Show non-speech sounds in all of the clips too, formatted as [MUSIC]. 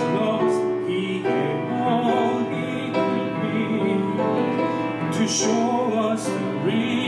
he gave all he could be to show us the real.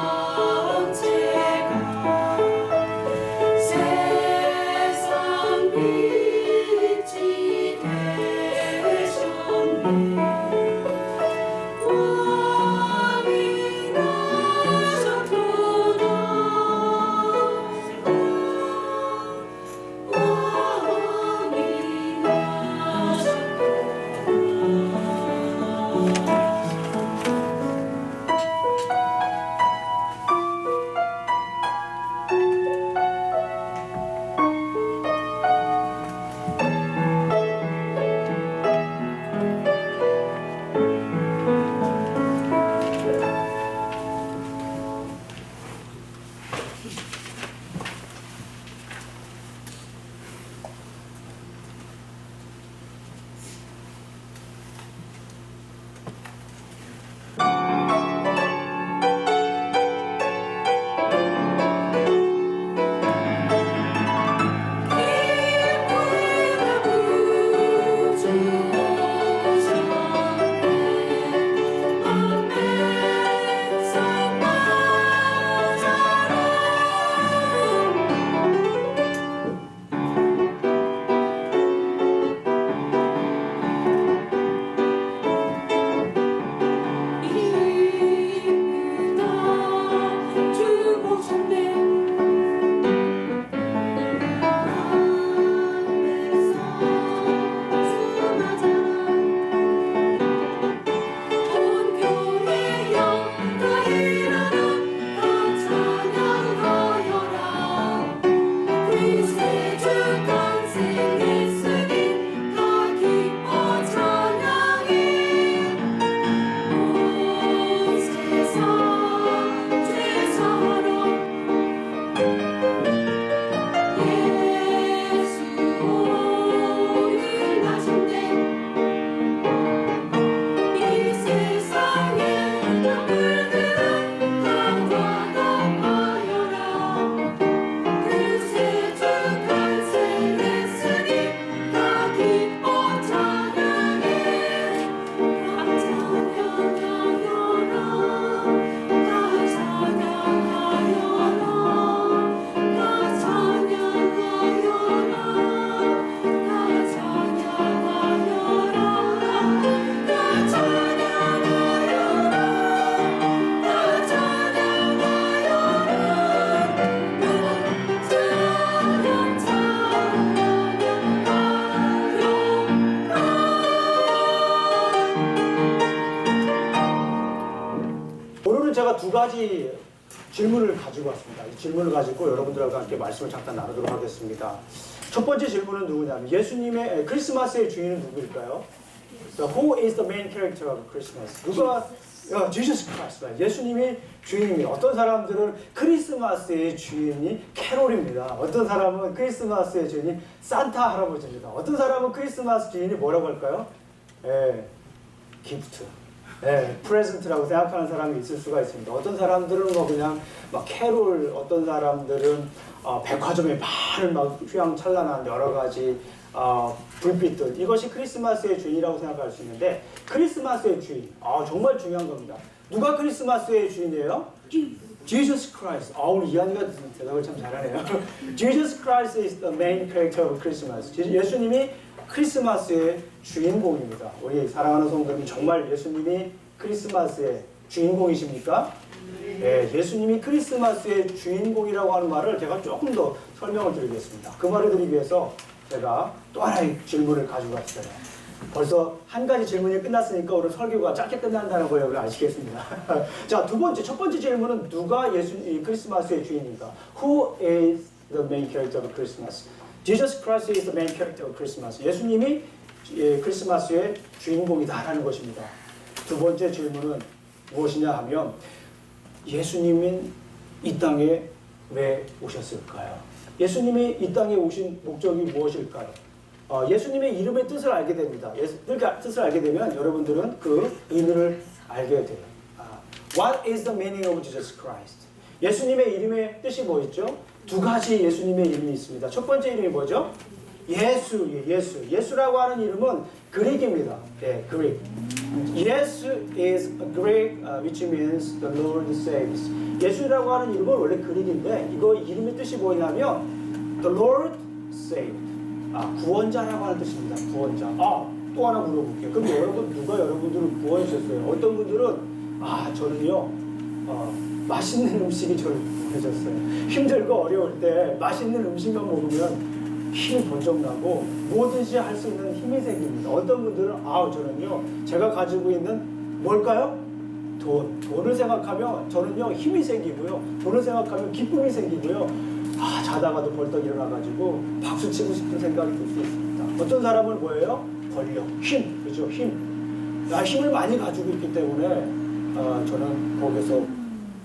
Oh. 가지고 왔습니다. 이 질문을 가지고 여러분들과 함께 말씀을 잠깐 나누도록 하겠습니다. 첫 번째 질문은 누구냐면 예수님의 에, 크리스마스의 주인은 누구일까요? So who is the main character of Christmas? 누가 어, Jesus Christ. 예수님이 주인입니다. 어떤 사람들은 크리스마스의 주인이 캐롤입니다. 어떤 사람은 크리스마스의 주인이 산타 할아버지입니다. 어떤 사람은 크리스마스 주인이 뭐라고 할까요? 예, 기프트. 예, 프레젠트라고 생각하는 사람이 있을 수가 있습니다. 어떤 사람들은 뭐 그냥 막 캐롤, 어떤 사람들은 어, 백화점에 많은 막 휘황찬란한 여러 가지 어, 불빛들 이것이 크리스마스의 주인이라고 생각할 수 있는데 크리스마스의 주인, 아 정말 중요한 겁니다. 누가 크리스마스의 주인이에요? Jesus Christ. 아 오늘 이한이가 대답을 참 잘하네요. [LAUGHS] Jesus Christ is the main character of Christmas. 예수님이 크리스마스의 주인공입니다. 우리 사랑하는 성도님 정말 예수님이 크리스마스의 주인공이십니까? 예, 예수님이 크리스마스의 주인공이라고 하는 말을 제가 조금 더 설명을 드리겠습니다. 그 말을 드리기 위해서 제가 또 하나의 질문을 가지고 왔어요. 벌써 한 가지 질문이 끝났으니까 오늘 설교가 짧게 끝난다는 걸 여러분 아시겠습니다. [LAUGHS] 자, 두 번째, 첫 번째 질문은 누가 예수, 이 크리스마스의 주인인가? Who is the main character of Christmas? Jesus Christ is the main character of Christmas. 예수님이 예, 크리스마스의 주인공이다라는 것입니다. 두 번째 질문은 무엇이냐 하면 예수님은 이 땅에 왜 오셨을까요? 예수님이 이 땅에 오신 목적이 무엇일까요? 어, 예수님의 이름의 뜻을 알게 됩니다. 예수, 뜻을 알게 되면 여러분들은 그 의미를 알게 돼요. 아, What is the meaning of Jesus Christ? 예수님의 이름의 뜻이 뭐였죠? 두 가지 예수님의 이름이 있습니다. 첫 번째 이름이 뭐죠? 예수, 예, 예수. 예수라고 하는 이름은 그릭입니다. 예, 그릭. 예수 is Greek, uh, which means the Lord saves. 예수라고 하는 이름은 원래 그릭인데 이거 이름의 뜻이 뭐냐면 the Lord saved. 아, 구원자라고 하는 뜻입니다. 구원자. 아, 또 하나 물어볼게요. 그럼 여러분 누가 여러분들을 구원하셨어요? 어떤 분들은 아, 저는요. 어, 맛있는 음식이 저를 구원해줬어요. 힘들고 어려울 때 맛있는 음식만 먹으면 힘이 번쩍 나고 뭐든지 할 수 있는 힘이 생깁니다. 어떤 분들은 아 저는요 제가 가지고 있는 뭘까요? 돈 돈을 생각하면 저는요 힘이 생기고요 돈을 생각하면 기쁨이 생기고요 아 자다가도 벌떡 일어나가지고 박수 치고 싶은 생각이 들 수 있습니다. 어떤 사람은 뭐예요? 권력, 힘 그죠 힘. 나 힘을 많이 가지고 있기 때문에 어, 저는 거기서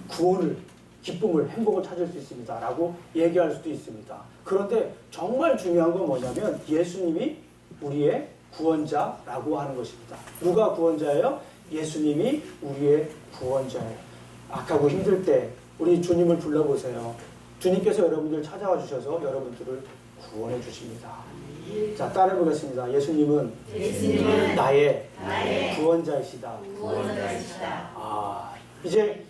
구원을 기쁨을 행복을 찾을 수 있습니다. 라고 얘기할 수도 있습니다. 그런데 정말 중요한 건 뭐냐면 예수님이 우리의 구원자라고 하는 것입니다. 누가 구원자예요? 예수님이 우리의 구원자예요. 악하고 힘들 때 우리 주님을 불러보세요. 주님께서 여러분들 찾아와 주셔서 여러분들을 구원해 주십니다. 자, 따라해 보겠습니다. 예수님은, 나의, 구원자이시다. 아, 이제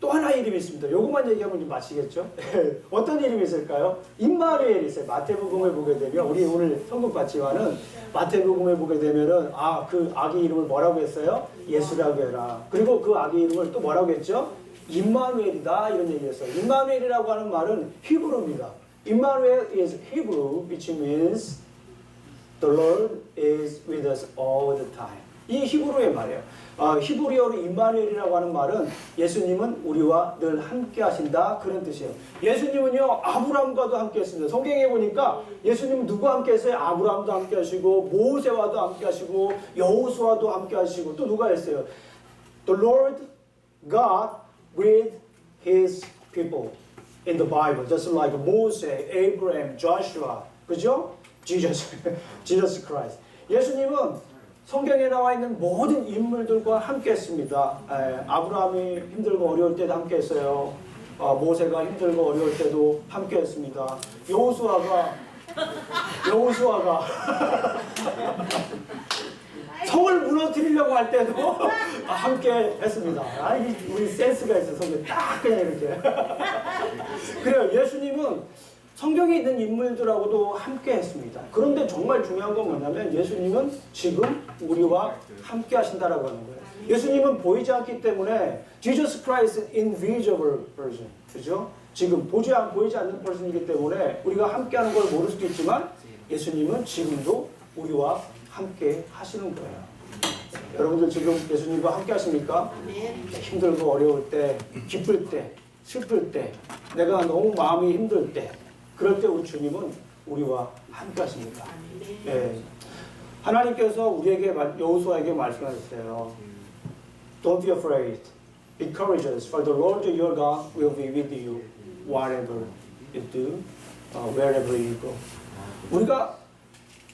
또 하나의 이름이 있습니다. 요것만 얘기하면 좀 마치겠죠? [LAUGHS] 어떤 이름이 있을까요? 임마누엘이 있어요. 마태복음을 보게 되면 우리 오늘 성국 같지만은 마태복음을 보게 되면은 아 그 아기 이름을 뭐라고 했어요? 예수라고 해라. 그리고 그 아기 이름을 또 뭐라고 했죠? 임마누엘이다 이런 얘기했어요. 임마누엘이라고 하는 말은 히브리입니다. 임마누엘 is Hebrew, which means The Lord is with us all the time. 이 히브리어의 말이에요. 아, 히브리어로 임마누엘이라고 하는 말은 예수님은 우리와 늘 함께 하신다 그런 뜻이에요. 예수님은요 아브라함과도 함께 했습니다. 성경에 보니까 예수님은 누구와 함께 했어요? 아브라함도 함께 하시고 모세와도 함께 하시고 여호수아도 함께 하시고 또 누가 했어요? The Lord God with his people in the Bible. Just like Moses, Abraham, Joshua. 그죠? Jesus, [LAUGHS] Jesus Christ. 예수님은 성경에 나와 있는 모든 인물들과 함께 했습니다. 에, 아브라함이 힘들고 어려울 때도 함께 했어요. 어, 모세가 힘들고 어려울 때도 함께 했습니다. 여호수아가 여호수아가 [LAUGHS] 성을 무너뜨리려고 할 때도 함께 했습니다. 아, 이 우리 센스가 있어, 성경 딱 그냥 이렇게. [LAUGHS] 그래요. 예수님은 성경에 있는 인물들하고도 함께 했습니다. 그런데 정말 중요한 건 뭐냐면 예수님은 지금 우리와 함께 하신다라고 하는 거예요. 예수님은 보이지 않기 때문에 Jesus Christ invisible person. 그죠? 지금 보지 않, 보이지 않는 person이기 때문에 우리가 함께 하는 걸 모를 수도 있지만 예수님은 지금도 우리와 함께 하시는 거예요. 여러분들 지금 예수님과 함께 하십니까? 힘들고 어려울 때, 기쁠 때, 슬플 때, 내가 너무 마음이 힘들 때, 그럴 때 우리 주님은 우리와 함께 하십니다. 예. 하나님께서 우리에게 말- 여호수아에게 말씀하셨어요. Don't be afraid. Be courageous, for the Lord your God will be with you whatever you do, uh, wherever you go. 우리가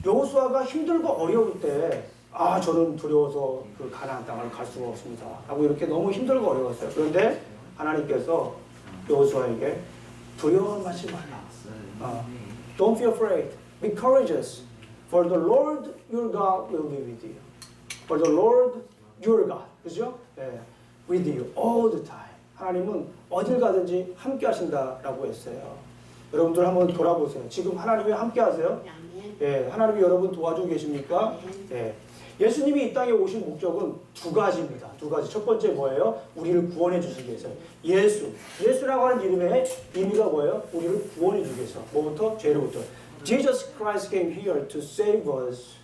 여호수아가 힘들고 어려울 때, 아 저는 두려워서 그 가나안 땅을 갈 수가 없습니다. 하고 이렇게 너무 힘들고 어려웠어요. 그런데 하나님께서 여호수아에게 두려워하지 말라. 아, Don't be afraid. Be courageous. For the Lord your God will be with you. For the Lord your God. 그죠? 예. With you all the time. 하나님은 어딜 가든지 함께 하신다라고 했어요. 여러분들 한번 돌아보세요. 지금 하나님이 함께 하세요? 예. 하나님이 여러분 도와주고 계십니까? 예. 예수님이 이 땅에 오신 목적은 두 가지입니다. 두 가지. 첫 번째 뭐예요? 우리를 구원해 주시기 위해서. 예수. 예수라고 하는 이름의 의미가 뭐예요? 우리를 구원해 주기 위해서. 뭐부터? 죄로부터. Jesus Christ came here to save us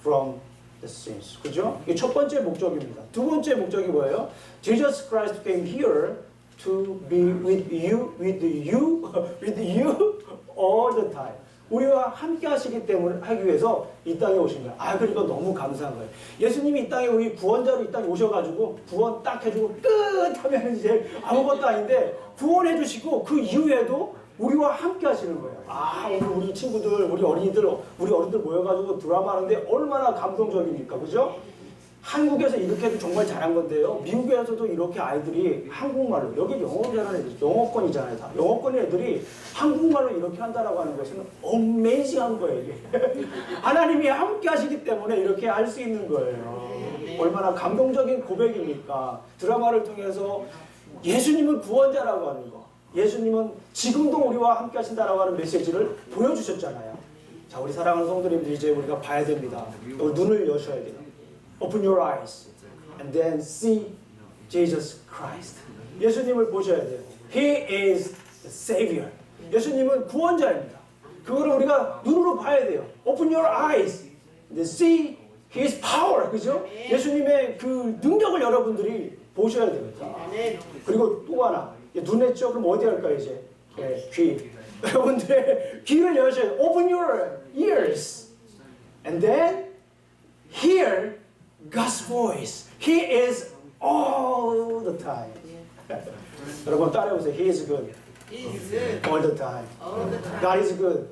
from the sins. 그죠? 이게 첫 번째 목적입니다. 두 번째 목적이 뭐예요? Jesus Christ came here to be with you, with you, [LAUGHS] with you all the time. 우리와 함께 하시기 때문에 하기 위해서 이 땅에 오신 거예요. 아, 그러니까 너무 감사한 거예요. 예수님이 이 땅에 우리 구원자로 이 땅에 오셔가지고 구원 딱 해주고 끝 하면 이제 아무것도 아닌데 구원해 주시고 그 이후에도 우리와 함께 하시는 거예요. 아, 오늘 우리 친구들, 우리 어린이들, 우리 어린이들 모여가지고 드라마 하는데 얼마나 감동적입니까? 그죠? 한국에서 이렇게 해도 정말 잘한 건데요. 미국에서도 이렇게 아이들이 한국말로, 여기 영어 잘하는 애들, 영어권이잖아요. 다. 영어권 애들이 한국말로 이렇게 한다라고 하는 것은 어메이징한 거예요. 이게. [LAUGHS] 하나님이 함께 하시기 때문에 이렇게 할 수 있는 거예요. 얼마나 감동적인 고백입니까? 드라마를 통해서 예수님은 구원자라고 하는 거. 예수님은 지금도 우리와 함께 하신다라고 하는 메시지를 보여주셨잖아요. 자, 우리 사랑하는 성도님들 이제 우리가 봐야 됩니다. 또 눈을 여셔야 돼요. Open your eyes and then see Jesus Christ. 예수님을 보셔야 돼요. He is the Savior. 예수님은 구원자입니다. 그거를 우리가 눈으로 봐야 돼요. Open your eyes and see His power. 그죠? 예수님의 그 능력을 여러분들이 보셔야 됩니다. 그리고 또 하나 예, 눈 했죠? 그럼 어디 할까요 이제? 예, 귀. 여러분들의 귀를 여셔야 돼요. Open your ears and then hear God's voice. He is all the time. 여러분 따라해보세요. He is good all the time. God is good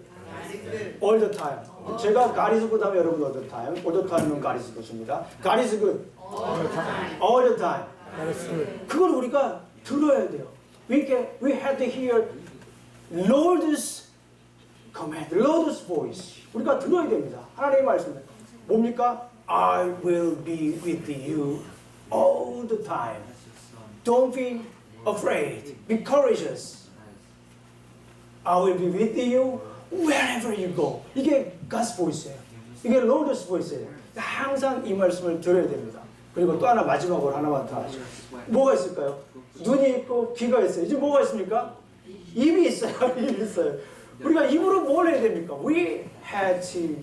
all the time. 제가 God is good 하면 여러분 all the time. all the time은 God is good입니다. God is good all the time. 그걸 우리가 들어야 돼요. We can, we have to hear Lord's command, Lord's voice. 우리가 들어야 됩니다. 하나님의 말씀을. 뭡니까? I will be with you all the time. Don't be afraid. Be courageous. I will be with you wherever you go. 이게 God's voice예요. 이게 Lord's voice예요. 항상 이 말씀을 들어야 됩니다. 그리고 또 하나 마지막으로 하나만 더 하죠. 뭐가 있을까요? 눈이 있고 귀가 있어요. 이제 뭐가 있습니까? 입이 있어요. 입이 있어요. 우리가 입으로 뭘 해야 됩니까? We had to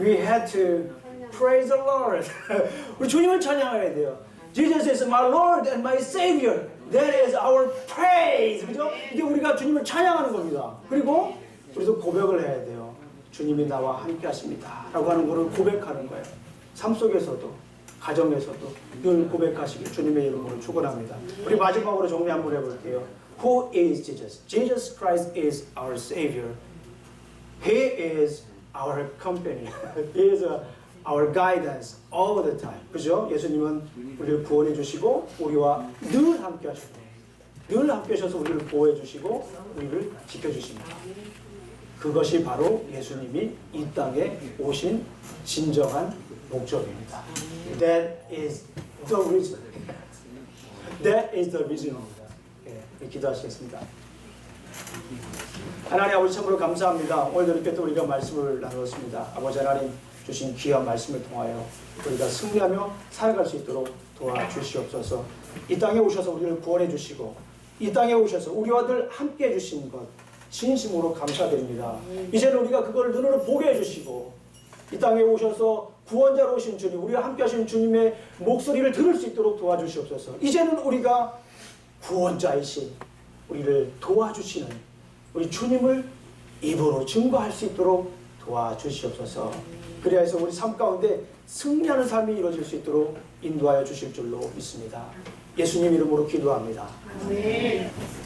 we had to praise the Lord. [LAUGHS] 우리 주님을 찬양해야 돼요. Jesus is my Lord and my Savior. That is our praise. 그죠? 이게 우리가 주님을 찬양하는 겁니다. 그리고 우리도 고백을 해야 돼요. 주님이 나와 함께 하십니다. 라고 하는 것을 고백하는 거예요. 삶 속에서도, 가정에서도 늘 고백하시길 주님의 이름으로 축원합니다. 우리 마지막으로 정리 한번 해볼게요. Who is Jesus? Jesus Christ is our Savior. He is our company. [LAUGHS] He is uh, our guidance all the time. 그죠? 예수님은 우리를 구원해 주시고 우리와 늘 함께 하시고 늘 함께 하셔서 우리를 보호해 주시고 우리를 지켜 주십니다. 그것이 바로 예수님이 이 땅에 오신 진정한 목적입니다. That is the reason. That is the reason입니다. 예, 기도하시겠습니다. 하나님 아버지 참으로 감사합니다. 오늘 이렇게 또 우리가 말씀을 나누었습니다. 아버지 하나님 주신 귀한 말씀을 통하여 우리가 승리하며 살아갈 수 있도록 도와주시옵소서. 이 땅에 오셔서 우리를 구원해 주시고 이 땅에 오셔서 우리와 늘 함께 해 주신 것 진심으로 감사드립니다. 이제는 우리가 그걸 눈으로 보게 해 주시고 이 땅에 오셔서 구원자로 오신 주님, 우리와 함께 하신 주님의 목소리를 들을 수 있도록 도와주시옵소서. 이제는 우리가 구원자이신 우리를 도와주시는 우리 주님을 입으로 증거할 수 있도록 도와주시옵소서. 그래야 해서 우리 삶 가운데 승리하는 삶이 이루어질 수 있도록 인도하여 주실 줄로 믿습니다. 예수님 이름으로 기도합니다. Thank